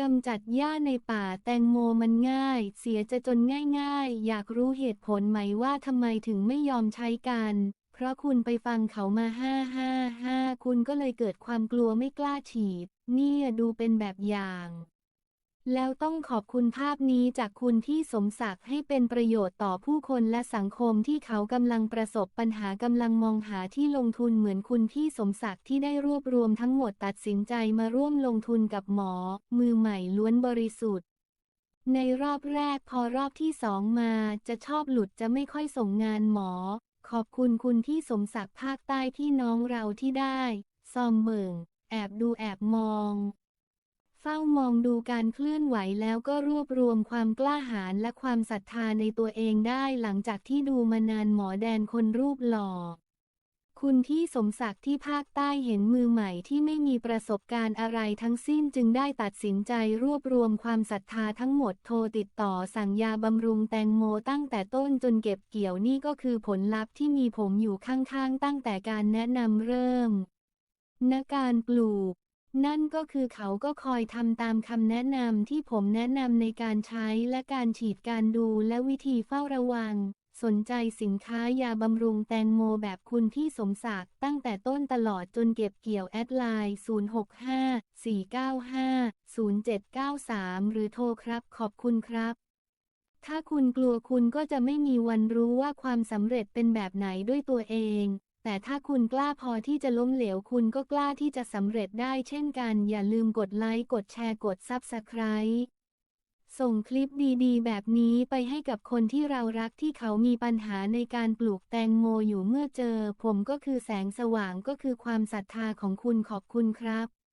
กำจัดหญ้าในป่าแตงโมมันง่าย เสียจะจนง่ายๆ อยากรู้เหตุผลไหมว่าทำไมถึงไม่ยอมใช้กัน เพราะคุณไปฟังเขามาห้าห้าห้าคุณก็เลยเกิดความกลัวไม่กล้าฉีด เนี่ยดูเป็นแบบอย่าง แล้วต้องขอบคุณภาพนี้จากคุณที่สมศักดิ์ให้เป็นประโยชน์ต่อผู้คนและสังคมที่เขากำลังประสบปัญหากำลังมองหาที่ลงทุนเหมือนคุณพี่สมศักดิ์ที่ได้รวบรวมทั้งหมดตัดสินใจมาร่วมลงทุนกับหมอ มือใหม่ล้วนบริสุทธิ์ ในรอบแรกพอรอบที่สองมาจะชอบหลุดจะไม่ค่อยส่งงานหมอ ขอบคุณคุณที่สมศักดิ์ภาคใต้พี่น้องเราที่ได้ ซอมเบิงแอบดูแอบมอง เฝ้ามองดูการเคลื่อนไหวแล้วก็รวบรวมความกล้าหาญและความศรัทธาในตัวเองได้หลังจากที่ดูมานานหมอแดนคนรูปหล่อ คุณที่สมศักดิ์ที่ภาคใต้เห็นมือใหม่ที่ไม่มีประสบการณ์อะไรทั้งสิ้นจึงได้ตัดสินใจรวบรวมความศรัทธาทั้งหมดโทรติดต่อสั่งยาบำรุงแตงโมตั้งแต่ต้นจนเก็บเกี่ยวนี่ก็คือผลลัพธ์ที่มีผมอยู่ข้างๆ ตั้งแต่การแนะนำเริ่มณการปลูก นั่นก็คือเขาก็คอยทำตามคำแนะนำที่ผมแนะนำในการใช้และการฉีดการดูและวิธีเฝ้าระวัง สนใจสินค้ายาบำรุงแตงโมแบบคุณที่สมศักดิ์ตั้งแต่ต้นตลอดจนเก็บเกี่ยวแอดไลน์ 065-495-0793 หรือโทรครับขอบคุณครับ ถ้าคุณกลัวคุณก็จะไม่มีวันรู้ว่าความสำเร็จเป็นแบบไหนด้วยตัวเอง แต่ถ้าคุณกล้าพอที่จะล้มเหลวคุณก็กล้าที่จะสำเร็จได้เช่นกัน อย่าลืมกดไลค์ กดแชร์กดซับสไคร b e ส่งคลิปดีๆ แบบนี้ไปให้กับคนที่เรารักที่เขามีปัญหาในการปลูกแตงโมอยู่เมื่อเจอ ผมก็คือแสงสว่างก็คือความศรัทธาของคุณขอบคุณครับ